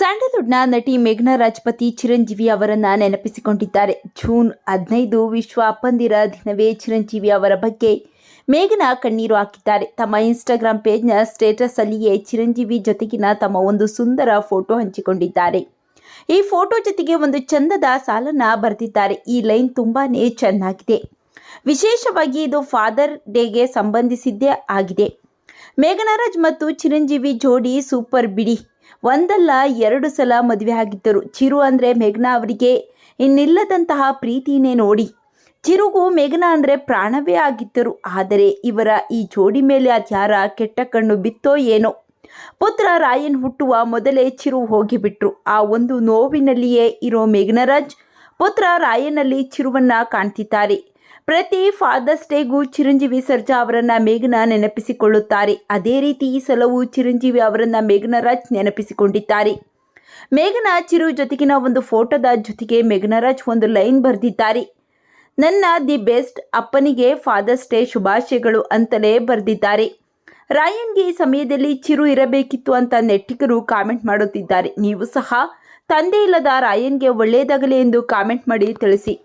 ಸ್ಯಾಂಡಲ್ವುಡ್ನ ನಟಿ ಮೇಘನಾ ರಾಜ್ಪತಿ ಚಿರಂಜೀವಿ ಅವರನ್ನ ನೆನಪಿಸಿಕೊಂಡಿದ್ದಾರೆ. ಜೂನ್ ಹದಿನೈದು ವಿಶ್ವ ಅಪ್ಪಂದಿರ ದಿನವೇ ಚಿರಂಜೀವಿ ಅವರ ಬಗ್ಗೆ ಮೇಘನಾ ಕಣ್ಣೀರು ಹಾಕಿದ್ದಾರೆ. ತಮ್ಮ ಇನ್ಸ್ಟಾಗ್ರಾಮ್ ಪೇಜ್ನ ಸ್ಟೇಟಸ್ ಅಲ್ಲಿಯೇ ಚಿರಂಜೀವಿ ಜೊತೆಗಿನ ತಮ್ಮ ಒಂದು ಸುಂದರ ಫೋಟೋ ಹಂಚಿಕೊಂಡಿದ್ದಾರೆ. ಈ ಫೋಟೋ ಜೊತೆಗೆ ಒಂದು ಚಂದದ ಸಾಲನ್ನ ಬರೆದಿದ್ದಾರೆ. ಈ ಲೈನ್ ತುಂಬಾನೇ ಚೆನ್ನಾಗಿದೆ. ವಿಶೇಷವಾಗಿ ಇದು ಫಾದರ್ ಡೇಗೆ ಸಂಬಂಧಿಸಿದ್ದೇ ಆಗಿದೆ. ಮೇಘನರಾಜ್ ಮತ್ತು ಚಿರಂಜೀವಿ ಜೋಡಿ ಸೂಪರ್ ಬಿಡಿ. ಒಂದಲ್ಲ ಎರಡು ಸಲ ಮದುವೆ ಆಗಿದ್ದರು. ಚಿರು ಅಂದರೆ ಮೇಘನಾ ಅವರಿಗೆ ಇನ್ನಿಲ್ಲದಂತಹ ಪ್ರೀತಿನೇ ನೋಡಿ. ಚಿರುಗು ಮೇಘನಾ ಅಂದರೆ ಪ್ರಾಣವೇ ಆಗಿದ್ದರು. ಆದರೆ ಇವರ ಈ ಜೋಡಿ ಮೇಲೆ ಅದ್ಯಾರ ಕೆಟ್ಟ ಕಣ್ಣು ಬಿತ್ತೋ ಏನೋ. ಪುತ್ರ ರಾಯನ್ ಹುಟ್ಟುವ ಮೊದಲೇ ಚಿರು ಹೋಗಿಬಿಟ್ರು. ಆ ಒಂದು ನೋವಿನಲ್ಲಿಯೇ ಇರೋ ಮೇಘನರಾಜ್ ಪುತ್ರ ರಾಯನಲ್ಲಿ ಚಿರುವನ್ನ ಕಾಣ್ತಿದ್ದಾರೆ. ಪ್ರತಿ ಫಾದರ್ಸ್ ಡೇಗೂ ಚಿರಂಜೀವಿ ಸರ್ಜಾ ಅವರನ್ನ ಮೇಘನ ನೆನಪಿಸಿಕೊಳ್ಳುತ್ತಾರೆ. ಅದೇ ರೀತಿ ಈ ಸಲವು ಚಿರಂಜೀವಿ ಅವರನ್ನ ಮೇಘನರಾಜ್ ನೆನಪಿಸಿಕೊಂಡಿದ್ದಾರೆ. ಮೇಘನ ಚಿರು ಜೊತೆಗಿನ ಒಂದು ಫೋಟೋದ ಜೊತೆಗೆ ಮೇಘನರಾಜ್ ಒಂದು ಲೈನ್ ಬರೆದಿದ್ದಾರೆ. ನನ್ನ ದಿ ಬೆಸ್ಟ್ ಅಪ್ಪನಿಗೆ ಫಾದರ್ಸ್ ಡೇ ಶುಭಾಶಯಗಳು ಅಂತಲೇ ಬರೆದಿದ್ದಾರೆ. ರಾಯನ್ಗೆ ಈ ಸಮಯದಲ್ಲಿ ಚಿರು ಇರಬೇಕಿತ್ತು ಅಂತ ನೆಟ್ಟಿಗರು ಕಾಮೆಂಟ್ ಮಾಡುತ್ತಿದ್ದಾರೆ. ನೀವು ಸಹ ತಂದೆ ಇಲ್ಲದ ರಾಯನ್ಗೆ ಒಳ್ಳೆಯದಾಗಲಿ ಎಂದು ಕಾಮೆಂಟ್ ಮಾಡಿ ತಿಳಿಸಿ.